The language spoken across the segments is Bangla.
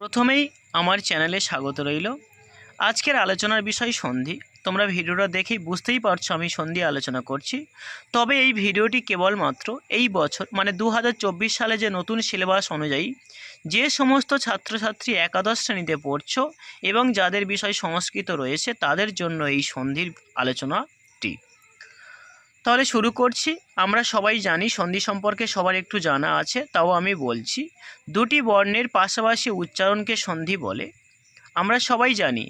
প্রথমেই আমার চ্যানেলে স্বাগত রইল। আজকের আলোচনার বিষয় সন্ধি। তোমরা ভিডিওটা দেখেই বুঝতেই পারছ আমি সন্ধি আলোচনা করছি। তবে এই ভিডিওটি কেবলমাত্র এই বছর মানে দু হাজার চব্বিশ সালে যে নতুন সিলেবাস অনুযায়ী যে সমস্ত ছাত্রছাত্রী একাদশ শ্রেণীতে পড়ছো এবং যাদের বিষয় সংস্কৃত রয়েছে তাদের জন্য এই সন্ধির আলোচনাটি তাহলে শুরু করছি। আমরা সবাই জানি, সন্ধি সম্পর্কে সবার একটু জানা আছে, তাও আমি বলছি। দুটি বর্ণের পাশাপাশি উচ্চারণকে সন্ধি বলে। আমরা সবাই জানি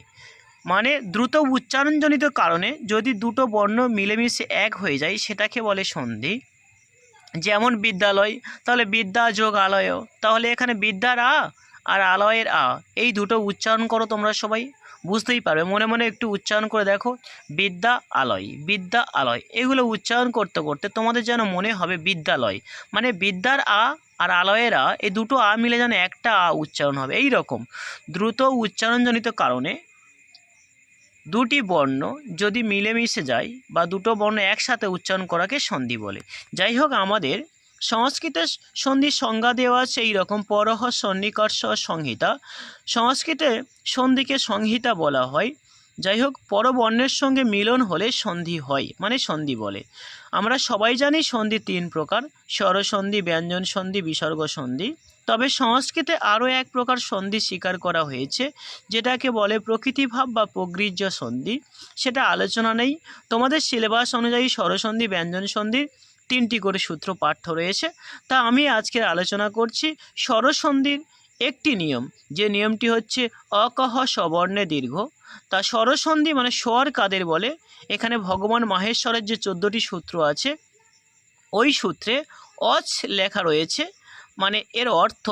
মানে দ্রুত উচ্চারণজনিত কারণে যদি দুটো বর্ণ মিলেমিশে এক হয়ে যায়, সেটাকে বলে সন্ধি। যেমন বিদ্যালয়, তাহলে বিদ্যা যোগ আলয়। তাহলে এখানে বিদ্যার আ আর আলয়ের আ, এই দুটো উচ্চারণ করো তোমরা সবাই। বুঝতেই পারবে। মনে মনে একটু উচ্চারণ করে দেখো। বিদ্যা আলয় বিদ্যা আলয়, এগুলো উচ্চারণ করতে করতে তোমাদের যেন মনে হবে বিদ্যালয়। মানে বিদ্যার আ আর আলয়ের আ, এই দুটো আ মিলে যেন একটা আ উচ্চারণ হবে। এই রকম দ্রুত উচ্চারণজনিত কারণে দুটি বর্ণ যদি মিলেমিশে যায় বা দুটো বর্ণ একসাথে উচ্চারণ করাকে সন্ধি বলে। যাই হোক, আমাদের সংস্কৃতে সন্ধির সংজ্ঞা দেওয়া আছে এই রকম পরহ সন্নিকর্ষ সংহিতা সংস্কৃতে সন্ধিকে সংহিতা বলা হয়। যাই হোক, পরবর্ণের সঙ্গে মিলন হলে সন্ধি হয় মানে সন্ধি বলে। আমরা সবাই জানি সন্ধি তিন প্রকার, স্বরসন্ধি ব্যঞ্জন সন্ধি বিসর্গ সন্ধি তবে সংস্কৃতে আরও এক প্রকার সন্ধি স্বীকার করা হয়েছে, যেটাকে বলে প্রকৃতিভাব বা প্রগৃহ্য সন্ধি। সেটা আলোচনা নেই। তোমাদের সিলেবাস অনুযায়ী স্বরসন্ধি ব্যঞ্জন সন্ধির তিনটি করে সূত্র পাঠ্য রয়েছে। তা আমি আজকের আলোচনা করছি স্বরসন্ধির একটি নিয়ম, যে নিয়মটি হচ্ছে অকহ সবর্ণে দীর্ঘ। তা স্বরসন্ধি মানে স্বর কাদের বলে? এখানে ভগবান মাহেশ্বরের যে চোদ্দোটি সূত্র আছে, ওই সূত্রে অচ লেখা রয়েছে মানে এর অর্থ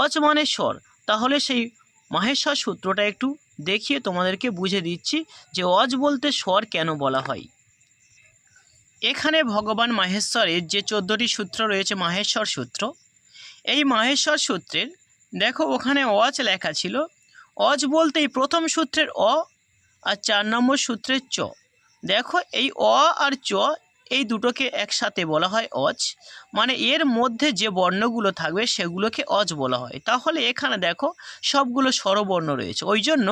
অচ মানে স্বর। তাহলে সেই মাহেশ্বর সূত্রটা একটু দেখিয়ে তোমাদেরকে বুঝে দিচ্ছি যে অজ বলতে স্বর কেন বলা হয়। এখানে ভগবান মাহেশ্বরের যে চোদ্দোটি সূত্র রয়েছে, মাহেশ্বর সূত্র, এই মাহেশ্বর সূত্রের, দেখো ওখানে অজ লেখা ছিল অজ বলতে এই প্রথম সূত্রের অ আর চার নম্বর সূত্রের চ। দেখো এই অ আর চ এই দুটোকে একসাথে বলা হয় অজ মানে এর মধ্যে যে বর্ণগুলো থাকবে সেগুলোকে অজ বলা হয়। তাহলে এখানে দেখো সবগুলো স্বরবর্ণ রয়েছে, ওই জন্য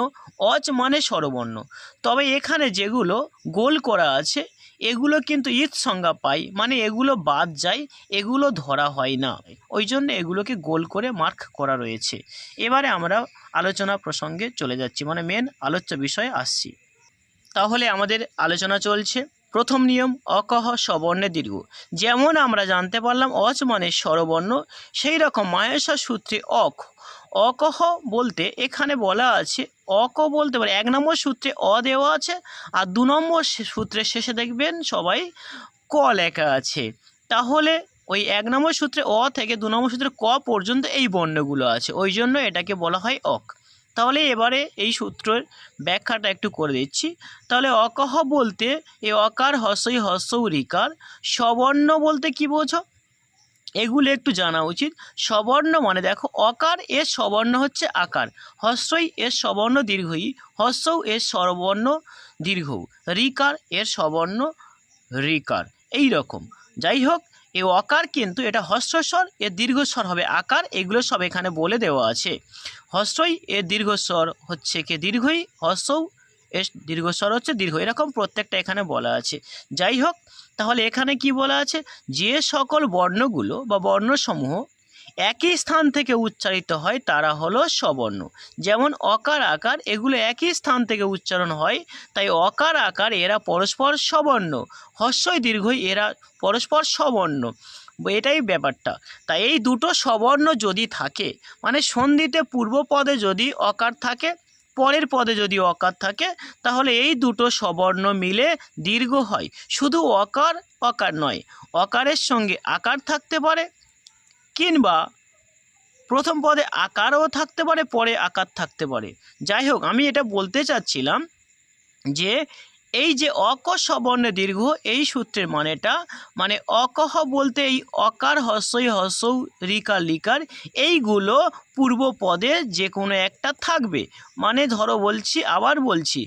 অজ মানে স্বরবর্ণ। তবে এখানে যেগুলো গোল করা আছে এগুলো কিন্তু ঈদ সংজ্ঞা পাই মানে এগুলো বাদ যায়, এগুলো ধরা হয় না। ওই জন্য এগুলোকে গোল করে মার্ক করা রয়েছে। এবারে আমরা আলোচনা প্রসঙ্গে চলে যাচ্ছি মানে মেন আলোচ্য বিষয়ে আসছি। তাহলে আমাদের আলোচনা চলছে, প্রথম নিয়ম অকহ সবর্ণে দীর্ঘ। যেমন আমরা জানতে পারলাম অচ মানে স্বরবর্ণ সেই রকম মায়েশা সূত্রে অক অকহ বলতে এখানে বলা আছে, অক বলতে পারে, এক নম্বর সূত্রে অ দেওয়া আছে আর দু নম্বর সূত্রের শেষে দেখবেন সবাই ক লেখা আছে। তাহলে ওই এক নম্বর সূত্রে অ থেকে দু নম্বর সূত্রে ক পর্যন্ত এই বর্ণগুলো আছে, ওই জন্য এটাকে বলা হয় অক। তাহলে এবারে এই সূত্রের ব্যাখ্যাটা একটু করে দিচ্ছি। তাহলে অকহ বলতে এই অকার হসই হস্যৌ রিকার সবর্ণ বলতে কি বোঝো? এগুলো একটু জানা উচিত। সবর্ণ মানে দেখো, অকার এর সবর্ণ হচ্ছে আকার। হস্যই এর সবর্ণ দীর্ঘই হস্যৌ এর সবর্ণ দীর্ঘ রিকার এর সবর্ণ রিকার এই রকম যাই হোক এই অকার কিন্তু এটা হস্যস্বর এর দীর্ঘস্বর হবে আকার, এগুলো সব এখানে বলে দেওয়া আছে। হস্যই এর দীর্ঘস্বর হচ্ছে কি দীর্ঘই হস্যৌ এর দীর্ঘস্বর হচ্ছে দীর্ঘ। এরকম প্রত্যেকটা এখানে বলা আছে। যাই হোক, তাহলে এখানে কি বলা আছে? যে সকল বর্ণগুলো বা বর্ণসমূহ একই স্থান থেকে উচ্চারিত হয়, তারা হলো সবর্ণ যেমন অকার আকার, এগুলো একই স্থান থেকে উচ্চারণ হয়, তাই অকার আকার এরা পরস্পর সবর্ণ হস্যই দীর্ঘই এরা পরস্পর সবর্ণ এটাই ব্যাপারটা। তাই এই দুটো সবর্ণ যদি থাকে মানে সন্ধিতে পূর্ব পদে যদি অকার থাকে পরের পদে যদি অকার থাকে, তাহলে এই দুটো সবর্ণ মিলে দীর্ঘ হয়। শুধু অকার অকার নয়, অকারের সঙ্গে আকার থাকতে পারে, কিংবা প্রথম পদে আকারও থাকতে পারে, পরে আকার থাকতে পারে। যাই হোক, আমি এটা বলতে চাচ্ছিলাম যে এই যে অক সবর্ণে দীর্ঘ, এই সূত্রের মানেটা মানে অকহ বলতে এই অকার হস্যই হস্যৌ রিকার লিকার, এইগুলো পূর্ব পদে যে কোনো একটা থাকবে। মানে ধরো বলছি, আবার বলছি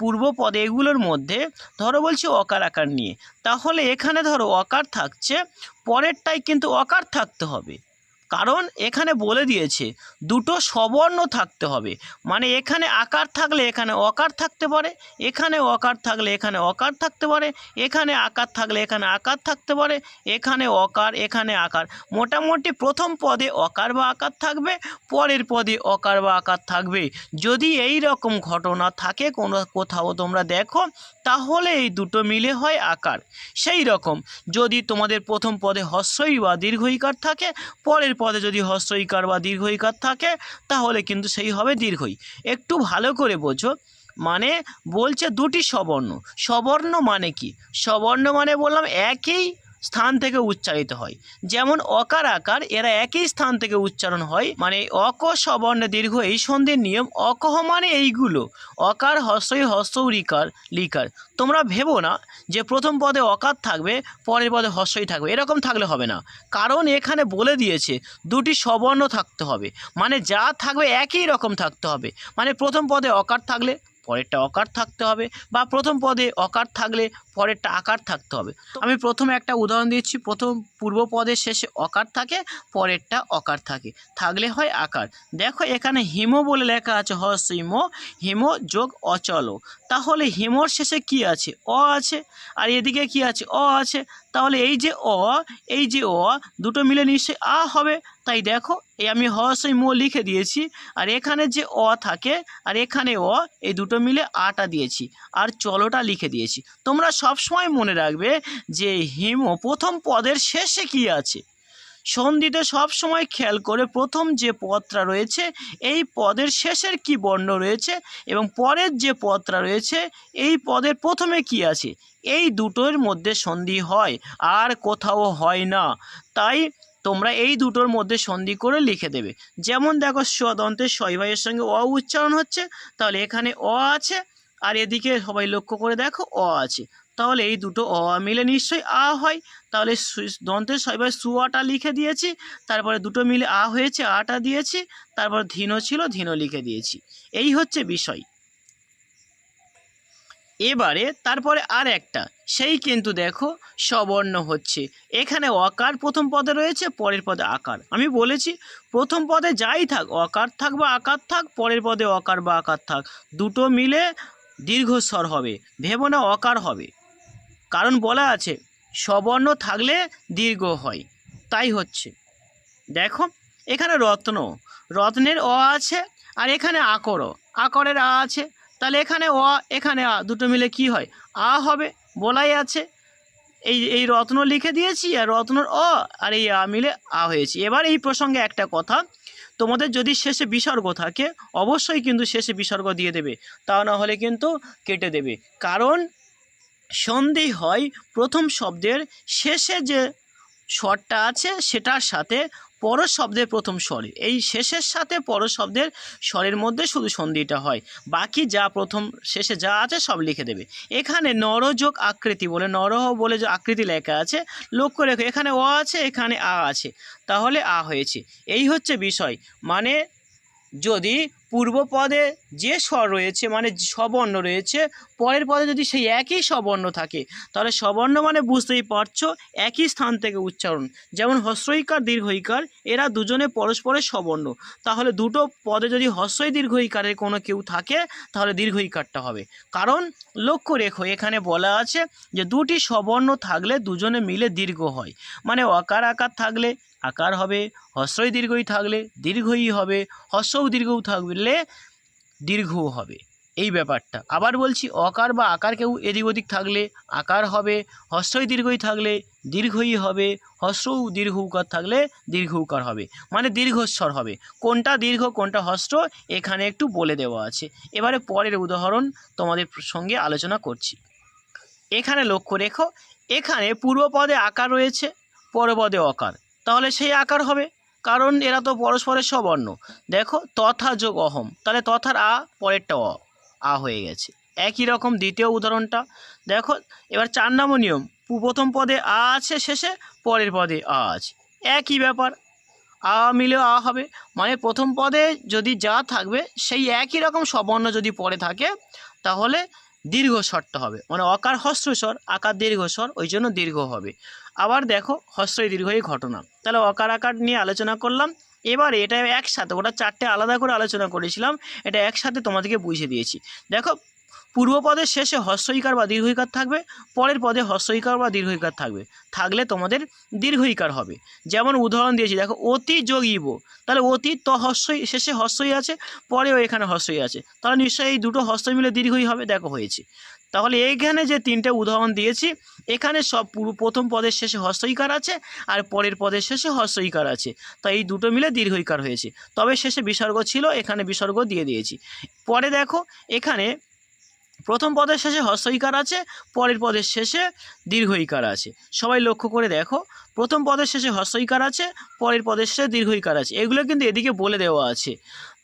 পূর্ব পদে এগুলোর মধ্যে ধরো বলছি অকার আকার নিয়ে। তাহলে এখানে ধরো অকার থাকছে পরেরটাই কিন্তু অকার থাকতে হবে। কারণ এখানে বলে দিয়েছে, দুটো সবর্ণ থাকতে হবে। মানে এখানে আকার থাকলে এখানে অকার থাকতে পারে, এখানে অকার থাকলে এখানে অকার থাকতে পারে, এখানে আকার থাকলে এখানে আকার থাকতে পারে, এখানে অকার, এখানে আকার। মোটামুটি প্রথম পদে অকার বা আকার থাকবে, পরের পদে অকার বা আকার থাকবে। যদি এই রকম ঘটনা থাকে কোনো কোথাও তোমরা দেখো তাহলে এই দুটো মিলে হয় আকার। সেই রকম, যদি তোমাদের প্রথম পদে হস্রই বা দীর্ঘইকার থাকে, পরের পদে যদি হস্রইকার বা দীর্ঘইকার থাকে, তাহলে কিন্তু সেই হবে দীর্ঘই। একটু ভালো করে বোঝো। মানে বলছে দুটি সবর্ণ। সবর্ণ মানে কি? সবর্ণ মানে বললাম একই স্থান থেকে উচ্চারিত হয়। যেমন অকার আকার, এরা একই স্থান থেকে উচ্চারণ হয়। মানে অক সবর্ণে দীর্ঘ এই সন্ধির নিয়ম, অকহ মানে এইগুলো। অকার হস্রই হস্র রিকার, লিকার। তোমরা ভেবো না যে প্রথম পদে অকার থাকবে, পরের পদে হস্রই থাকবে। এরকম থাকলে হবে না। কারণ এখানে বলে দিয়েছে, দুটি সবর্ণ থাকতে হবে। মানে যা থাকবে একই রকম থাকতে হবে। মানে প্রথম পদে অকার থাকলে পরেরটা অকার থাকতে হবে বা প্রথম পদে অকার থাকলে পরেরটা আকার থাকতে হবে। আমি প্রথমে একটা উদাহরণ দিচ্ছি, প্রথম পূর্ব পদের শেষে অকার থাকে, পরেরটা অকার থাকে। থাকলে হয় আকার। দেখো এখানে হিমো বলে লেখা আছে হসিম হিমো যোগ অচল। তাহলে হিমোর শেষে কি আছে? অ আছে। আর এদিকে কি আছে? অ আছে। তাহলে এই যে অ, এই যে অ, দুটো মিলে নিশ্চয়ই আ হবে। তাই দেখো, এই আমি হসই মো লিখে দিয়েছি, আর এখানে যে অ থাকে, আর এখানে অ, এই দুটো মিলে আটা দিয়েছি, আর চলোটা লিখে দিয়েছি। তোমরা সবসময় মনে রাখবে যে হিমো প্রথম পদের শেষে কি আছে? সন্ধিতে সবসময় খেয়াল করে প্রথম যে পদটা রয়েছে, এই পদের শেষের কি বর্ণ রয়েছে, এবং পরের যে পদটা রয়েছে, এই পদের প্রথমে কি আছে? এই দুটোর মধ্যে সন্ধি হয়, আর কোথাও হয় না। তাই তোমরা এই দুটোর মধ্যে সন্ধি করে লিখে দেবে। যেমন দেখো স্বদন্তের শৈবাইয়ের সঙ্গে অ উচ্চারণ হচ্ছে, তাহলে এখানে অ আছে, আর এদিকে সবাই লক্ষ্য করে দেখো, অ আছে। তাহলে এই দুটো অ মিলে নিশ্চয়ই আ হয়। তাহলে সু- দন্তের শৈবায় সুয়াটা লিখে দিয়েছি, তারপরে দুটো মিলে আ হয়েছে, আটা দিয়েছি, তারপর ধীনো ছিল, ধীনো লিখে দিয়েছি। এই হচ্ছে বিষয়। এবারে তারপরে আর একটা সেই কিন্তু দেখো সবর্ণ হচ্ছে। এখানে অকার প্রথম পদে রয়েছে, পরের পদে আকার। আমি বলেছি, প্রথম পদে যাই থাক, অকার থাক বা আকার থাক, পরের পদে অকার বা আকার থাক। দুটো মিলে দীর্ঘস্বর হবে, ভেবো না অকার হবে। কারণ বলা আছে, সবর্ণ থাকলে দীর্ঘ হয়। তাই হচ্ছে। দেখো, এখানে রত্ন। রত্নের অ আছে, আর এখানে আকরও আকরের আ আছে। তাহলে এখানে অ, এখানে আ, দুটো মিলে কি হয়? আ হবে, বলাই আছে। এই এই রত্ন লিখে দিয়েছি, আর রত্নর অ, আর এই আ মিলে আ হয়েছে। এবার এই প্রসঙ্গে একটা কথা, তোমাদের যদি শেষে বিসর্গ থাকে, অবশ্যই কিন্তু শেষে বিসর্গ দিয়ে দেবে। তা না হলে কিন্তু কেটে দেবে। কারণ সন্ধি হয় প্রথম শব্দের শেষে যে স্বরটা আছে, সেটার সাথে পর শব্দের প্রথম স্বরে এই শেষের সাথে পর শব্দের স্বরের মধ্যে শুধু সন্ধিটা হয়। বাকি যা প্রথম শেষে যা আছে সব লিখে দেবে। এখানে নরযোগ আকৃতি বলে নরহ বলে যে আকৃতি লেখা আছে, লক্ষ্য রেখো, এখানে অ আছে, এখানে আ আছে। তাহলে আ হয়েছে। এই হচ্ছে বিষয়। মানে যদি পূর্ব পদে যে স্বর রয়েছে মানে সবর্ণ রয়েছে, পরের পদে যদি সেই একই সবর্ণ থাকে, তাহলে সবর্ণ মানে বুঝতেই পারছ, একই স্থান থেকে উচ্চারণ। যেমন হস্রইকার, দীর্ঘইকার, এরা দুজনে পরস্পরের সবর্ণ তাহলে দুটো পদে যদি হস্রই, দীর্ঘইকারের কোনো কেউ থাকে, তাহলে দীর্ঘইকারটা হবে। কারণ লক্ষ্য রেখো, এখানে বলা আছে যে দুটি সবর্ণ থাকলে দুজনে মিলে দীর্ঘ হয়। মানে অকার আকার থাকলে আকার হবে হস্রই দীর্ঘই থাকলে দীর্ঘই হবে হস্রও দীর্ঘও থাকলে দীর্ঘও হবে। এই ব্যাপারটা। আবার বলছি, অকার বা আকার কেউ এদিক ওদিক থাকলে আকার হবে হস্রই দীর্ঘই থাকলে দীর্ঘই হবে হস্রও দীর্ঘ উকার থাকলে দীর্ঘ উকার হবে। মানে দীর্ঘস্বর হবে। কোনটা দীর্ঘ, কোনটা হস্র এখানে একটু বলে দেওয়া আছে। এবারে পরের উদাহরণ তোমাদের সঙ্গে আলোচনা করছি। এখানে লক্ষ্য রেখো, এখানে পূর্বপদে আকার রয়েছে, পরপদে অকার। তাহলে সেই আকার হবে। কারণ এরা তো পরস্পরের সবর্ণ দেখো, তথা যোগ অহম। তাহলে তথার আ, পরেরটা অ, আ হয়ে গেছে। একই রকম দ্বিতীয় উদাহরণটা। দেখো, এবার চার নম্বর নিয়ম। প্রথম পদে আ আছে, শেষে পরের পদে আ আছে। একই ব্যাপার। আ মিলেও আ হবে। মানে প্রথম পদে যদি যা থাকবে, সেই একই রকম সবর্ণ যদি পরে থাকে, তাহলে দীর্ঘ স্বরটা হবে। মানে অকার হস্রস্বর আকার দীর্ঘ স্বর, ওই জন্য দীর্ঘ হবে। আবার দেখো হস্রই দীর্ঘই ঘটনা। তাহলে অকার আকার নিয়ে আলোচনা করলাম। এবার এটা একসাথে, ওটা চারটে আলাদা করে আলোচনা করেছিলাম, এটা একসাথে তোমাদেরকে বুঝিয়ে দিয়েছি। দেখো, পূর্ব পদের শেষে হস্রইকার বা দীর্ঘইকার থাকবে, পরের পদে হস্রইকার বা দীর্ঘইকার থাকবে। থাকলে তোমাদের দীর্ঘইকার হবে। যেমন উদাহরণ দিয়েছি, দেখো অতি যোগীব তাহলে অতি তো হস্যই শেষে হস্যই আছে, পরেও এখানে হস্যই আছে। তাহলে নিশ্চয়ই এই দুটো হস্য মিলে দীর্ঘই হবে, দেখো হয়েছে। তাহলে এইখানে যে তিনটে উদাহরণ দিয়েছি, এখানে সব পুরো প্রথম পদের শেষে হস্যইকার আছে আর পরের পদের শেষে হস্যইকার আছে। তাই এই দুটো মিলে দীর্ঘইকার হয়েছে। তবে শেষে বিসর্গ ছিল, এখানে বিসর্গ দিয়ে দিয়েছি। পরে দেখো, এখানে প্রথম পদের শেষে হস্যইকার আছে, পরের পদের শেষে দীর্ঘইকার আছে। সবাই লক্ষ্য করে দেখো, প্রথম পদের শেষে হস্যইকার আছে, পরের পদের শেষে দীর্ঘইকার আছে। এগুলো কিন্তু এদিকে বলে দেওয়া আছে।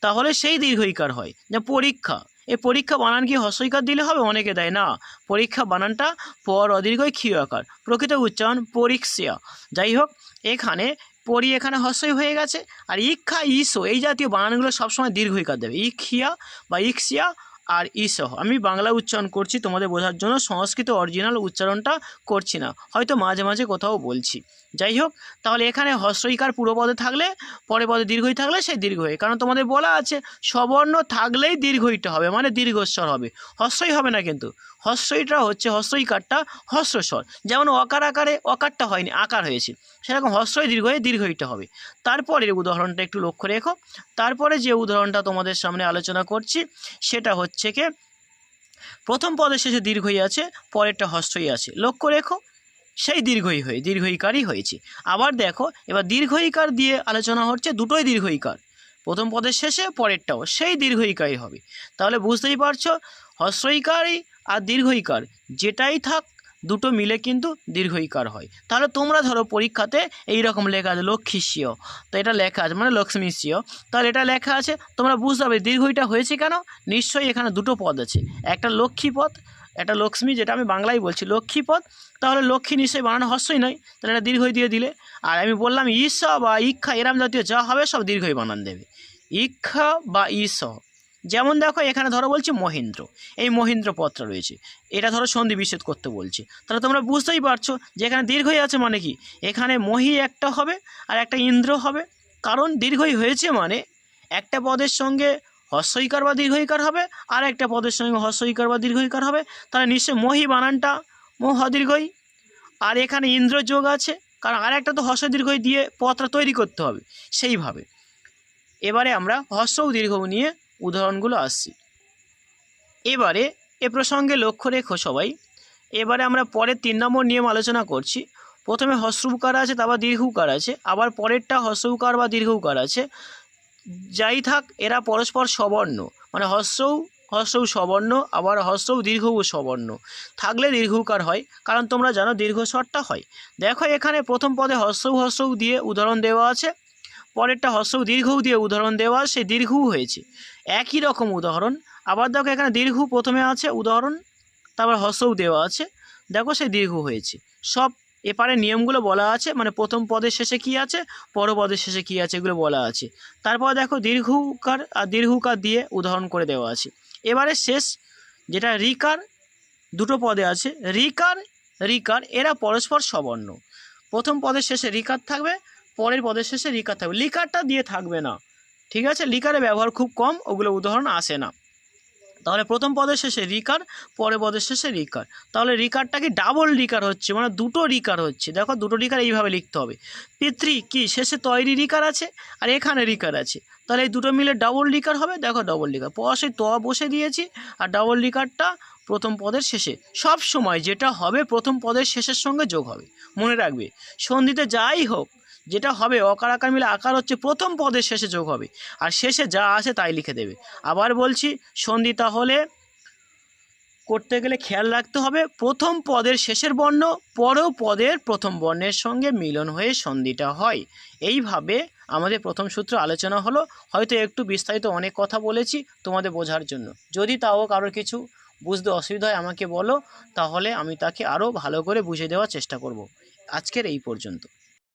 তাহলে সেই দীর্ঘইকার হয়, যা পরীক্ষা। এই পরীক্ষা বানান কি হস্যইকার দিলে হবে? অনেকে দেয় না। পরীক্ষা বানানটা পর অদীর্ঘই ক্ষীয় আকার। প্রকৃত উচ্চারণ পরীক্ষা। যাই হোক, এখানে পরি এখানে হস্যই হয়ে গেছে। আর ইক্ষা ইসো, এই জাতীয় বানানগুলো সবসময় দীর্ঘইকার দেবে। ইক্ষিয়া বা ইক্সিয়া আর ইসহ। আমি বাংলা উচ্চারণ করছি, তোমাদের বোঝার জন্য সংস্কৃত অরিজিনাল উচ্চারণটা করছি না। হয়তো মাঝে মাঝে কোথাও বলছি। যাই হোক তাহলে এখানে হস্যইকার পুরো পদে থাকলে, পরে পদে দীর্ঘই থাকলে সেই দীর্ঘই। কারণ তোমাদের বলা আছে, সবর্ণ থাকলেই দীর্ঘইটা হবে মানে দীর্ঘস্বর হবে। হস্যই হবে না কিন্তু। হস্যইটা হচ্ছে হস্যইকারটা হস্যস্বর যেমন অকার আকারে অকারটা হয়নি, আকার হয়েছে। সেরকম হস্যই দীর্ঘ হয়ে দীর্ঘইটা হবে। তারপরের উদাহরণটা একটু লক্ষ্য রেখো। তারপরে যে উদাহরণটা তোমাদের সামনে আলোচনা করছি, সেটা হচ্ছে কি? প্রথম পদের শেষে দীর্ঘই আছে, পরেরটা হস্যই আছে। লক্ষ্য রেখো সেই দীর্ঘই হয়ে দীর্ঘইকারই হয়েছে। আবার দেখো, এবার দীর্ঘইকার দিয়ে আলোচনা হচ্ছে, দুটোই দীর্ঘইকার প্রথম পদের শেষে, পরেরটাও সেই দীর্ঘইকারই হবে। তাহলে বুঝতেই পারছ হস্যইকারই আর দীর্ঘইকার যেটাই থাক, দুটো মিলে কিন্তু দীর্ঘইকার হয়। তাহলে তোমরা ধরো পরীক্ষাতে এই রকম লেখা আছে লক্ষ্মী লক্ষ্মীশীয় তো এটা লেখা আছে মানে লক্ষ্মী লক্ষ্মীশীয় তাহলে এটা লেখা আছে, তোমরা বুঝতে হবে দীর্ঘইটা হয়েছে কেন? নিশ্চয়ই এখানে দুটো পদ আছে। একটা লক্ষ্মী পদ, একটা লক্ষ্মী, যেটা আমি বাংলায় বলছি, লক্ষ্মী পদ তাহলে লক্ষ্মী নিশ্চয়ই বানানো হস্যই নয়। তাহলে এটা দীর্ঘই দিয়ে দিলে। আর আমি বললাম, ঈশা বা ইক্ষা এরাম জাতীয় যা হবে সব দীর্ঘই বানান দেবে। ইক্ষা বা ঈশ। যেমন দেখো, এখানে ধরো বলছি মহেন্দ্র। এই মহেন্দ্র পদটা রয়েছে। এটা ধরো সন্ধি বিচ্ছেদ করতে বলছে। তাহলে তোমরা বুঝতেই পারছ যে এখানে দীর্ঘই আছে মানে কি? এখানে মহি একটা হবে আর একটা ইন্দ্র হবে। কারণ দীর্ঘই হয়েছে মানে একটা পদের সঙ্গে হস্যইকার বা দীর্ঘইকার হবে, আর একটা পদের সঙ্গে হস্যইকার বা দীর্ঘইকার হবে। তাহলে নিশ্চয়ই মহি বানানটা মহ দীর্ঘই আর এখানে ইন্দ্র যোগ আছে, কারণ আর একটা তো হস্য দীর্ঘই দিয়ে পথটা তৈরি করতে হবে, সেইভাবে। এবারে আমরা হস্য দীর্ঘ নিয়ে উদাহরণগুলো আসছি। এবারে এ প্রসঙ্গে লক্ষ্য রেখো সবাই। এবারে আমরা পরের তিন নম্বর নিয়ম আলোচনা করছি। প্রথমে হস্রউকার আছে, তারপর দীর্ঘউকার আছে, আবার পরেরটা হস্রউকার বা দীর্ঘউকার আছে। যাই থাক, এরা পরস্পর সবর্ণ মানে হস্রউ হস্রউ সবর্ণ, আবার হস্রউ দীর্ঘউ সবর্ণ। থাকলে দীর্ঘউকার হয়, কারণ তোমরা জানো দীর্ঘ স্বরটা হয়। দেখো এখানে প্রথম পদে হস্রউ হস্রউ দিয়ে উদাহরণ দেওয়া আছে, পরেরটা হস্রউ দীর্ঘউ দিয়ে উদাহরণ দেওয়া আছে দীর্ঘউ হয়েছে। একই রকম উদাহরণ। আবার দেখো এখানে দীর্ঘ প্রথমে আছে, উদাহরণ, তারপর হস্রউ দেওয়া আছে। দেখো সে দীর্ঘ হয়েছে। সব এপারে নিয়মগুলো বলা আছে মানে প্রথম পদের শেষে কি আছে পর পদের শেষে কি আছে, এগুলো বলা আছে। তারপর দেখো দীর্ঘকার আর দীর্ঘকার দিয়ে উদাহরণ করে দেওয়া আছে। এবারে শেষ, যেটা রিকার, দুটো পদে আছে। রিকার রিকার, এরা পরস্পর সবর্ণ। প্রথম পদের শেষে রিকার থাকবে, পরের পদের শেষে রিকার থাকবে। লিকারটা দিয়ে থাকবে না, ঠিক আছে? লিকারের ব্যবহার খুব কম, ওগুলো উদাহরণ আসে না। তাহলে প্রথম পদের শেষে রিকার পরের পদের শেষে রিকার তাহলে রিকারটা কি ডাবল রিকার হচ্ছে? মানে দুটো রিকার হচ্ছে। দেখো, দুটো রিকার এইভাবে লিখতে হবে। পিতৃ কি? শেষে তৈরি রিকার আছে আর এখানে রিকার আছে। তাহলে এই দুটো মিলে ডাবল রিকার হবে? দেখো ডবল রিকার পশে ত বসে দিয়েছি আর ডাবল রিকারটা প্রথম পদের শেষে। সব সময় যেটা হবে, প্রথম পদের শেষের সঙ্গে যোগ হবে। মনে রাখবে। সন্ধিতে যাই হোক যেটা হবে অকার আকার মিলে আকার হচ্ছে প্রথম পদের শেষে যোগ হবে। আর শেষে যা আছে তাই লিখে দেবে। আবার বলছি, সন্ধি তাহলে করতে গেলে খেয়াল রাখতে হবে, প্রথম পদের শেষের বর্ণ পরেও পদের প্রথম বর্ণের সঙ্গে মিলন হয়ে সন্ধিটা হয়। এইভাবে আমাদের প্রথম সূত্র আলোচনা হলো। হয়তো একটু বিস্তারিত অনেক কথা বলেছি তোমাদের বোঝার জন্য। যদি তাও কারোর কিছু বুঝতে অসুবিধা হয় আমাকে বলো, তাহলে আমি তাকে আরও ভালো করে বুঝিয়ে দেওয়ার চেষ্টা করব। আজকের এই পর্যন্ত।